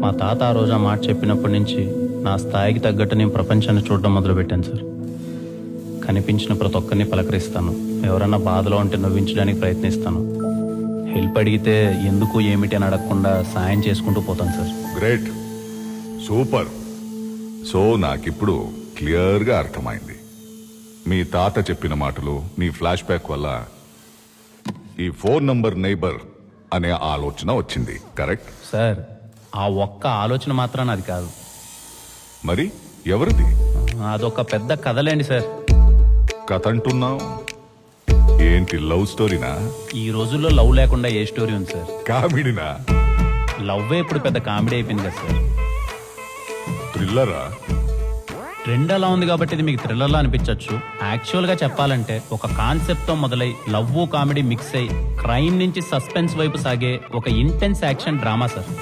మా తాత ఆ రోజు ఆ మాట చెప్పినప్పటి నుంచి నా స్థాయికి తగ్గట్టు నేను ప్రపంచాన్ని చూడడం మొదలుపెట్టాను సార్. కనిపించిన ప్రతి ఒక్కరిని పలకరిస్తాను. ఎవరన్నా బాధలో ఉంటే నవ్వించడానికి ప్రయత్నిస్తాను. హెల్ప్ అడిగితే ఎందుకు ఏమిటి అని అడగకుండా సాయం చేసుకుంటూ పోతాను సార్. గ్రేట్. సూపర్. సో నాకిప్పుడు క్లియర్గా అర్థమైంది. మీ తాత చెప్పిన మాటలు నీ ఫ్లాష్ బ్యాక్ వల్ల ఈ ఫోన్ నంబర్ నైబర్ అనే ఆలోచన వచ్చింది కరెక్ట్? సార్ ఆ ఒక్క ఆలోచన మాత్రం అది కాదు. మరి ఎవరిది? అదొక పెద్ద కథలేండి సార్. కథ అంటున్నావు ఏంటి లవ్ స్టోరీనా? ఈ రోజుల్లో లవ్ లేకుండా ఏ స్టోరీ ఉంది సార్? కామెడీనా? లవ్వే ఇప్పుడు పెద్ద కామెడీ అయిపోయింది కదా సార్. థ్రిల్లరా? ట్రెండ్ అలా ఉంది కాబట్టి ఇది మీకు థ్రిల్లర్లా అనిపించవచ్చు యాక్చువల్గా చెప్పాలంటే ఒక కాన్సెప్ట్తో మొదలై లవ్ కామెడీ మిక్స్ అయి క్రైమ్ నుంచి సస్పెన్స్ వైపు సాగే ఒక ఇంటెన్స్ యాక్షన్ డ్రామా సార్.